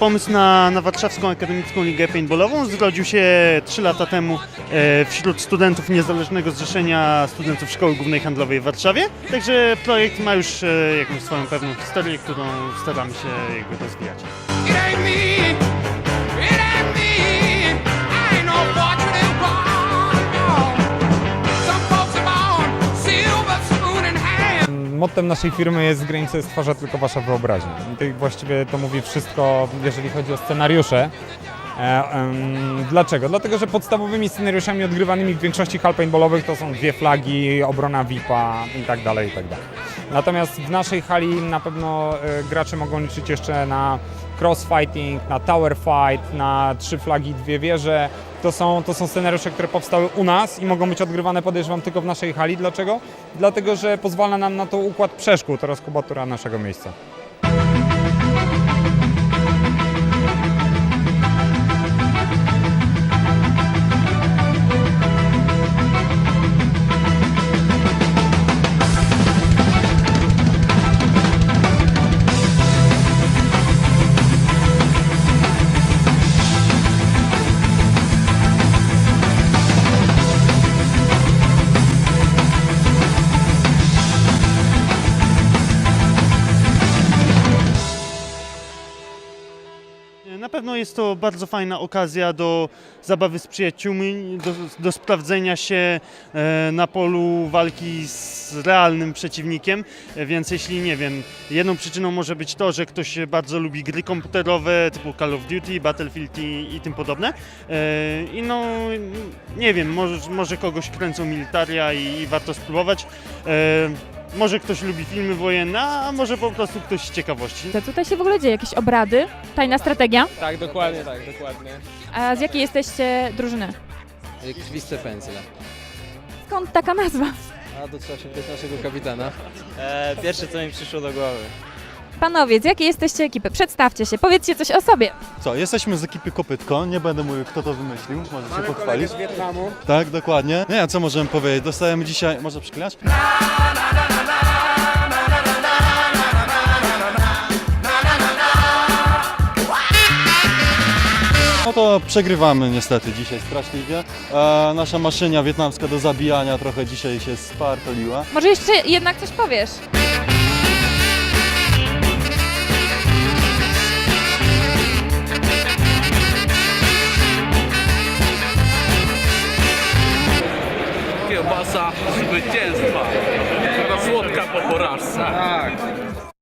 Pomysł na, na Warszawską Akademicką Ligę Paintballową zrodził się 3 lata temu e, wśród studentów Niezależnego Zrzeszenia Studentów Szkoły Głównej Handlowej w Warszawie. Także projekt ma już e, jakąś swoją pewną historię, którą staramy się jakby rozwijać. Mottem naszej firmy jest granice stwarza tylko wasza wyobraźnia. I właściwie to mówi wszystko, jeżeli chodzi o scenariusze. E, em, dlaczego? Dlatego, że podstawowymi scenariuszami odgrywanymi w większości hal paintballowych to są dwie flagi, obrona VIP-a i tak dalej, i tak dalej. Natomiast w naszej hali na pewno e, gracze mogą liczyć jeszcze na crossfighting, na tower fight, na trzy flagi, dwie wieże. To są, to są scenariusze, które powstały u nas i mogą być odgrywane, podejrzewam, tylko w naszej hali. Dlaczego? Dlatego, że pozwala nam na to układ przeszkód oraz kubatura naszego miejsca. Pewno jest to bardzo fajna okazja do zabawy z przyjaciółmi, do, do sprawdzenia się e, na polu walki z realnym przeciwnikiem. E, Więc jeśli nie wiem, jedną przyczyną może być to, że ktoś bardzo lubi gry komputerowe typu Call of Duty, Battlefield i, i tym podobne. E, I no, nie wiem, może, może kogoś kręcą militaria i, i warto spróbować. Może ktoś lubi filmy wojenne, a może po prostu ktoś z ciekawości. Co tutaj się w ogóle dzieje? Jakieś obrady? Tajna strategia? Tak, dokładnie tak, dokładnie. A z jakiej jesteście drużyny? Krwiste pędzle. Skąd taka nazwa? A to trzeba się pytać naszego kapitana. E, pierwsze co mi przyszło do głowy. Panowie, z jakiej jesteście ekipy? Przedstawcie się, powiedzcie coś o sobie. Co, jesteśmy z ekipy Kopytko, nie będę mówił kto to wymyślił, może się pochwalić. z Wietnamu. Tak, dokładnie. Nie wiem co możemy powiedzieć, dostajemy dzisiaj, może przyklinać? No to przegrywamy niestety dzisiaj straszliwie. E, nasza maszynia wietnamska do zabijania trochę dzisiaj się spartoliła. Może jeszcze jednak coś powiesz? Kiełbasa zwycięstwa. Taka słodka po porażce. Tak.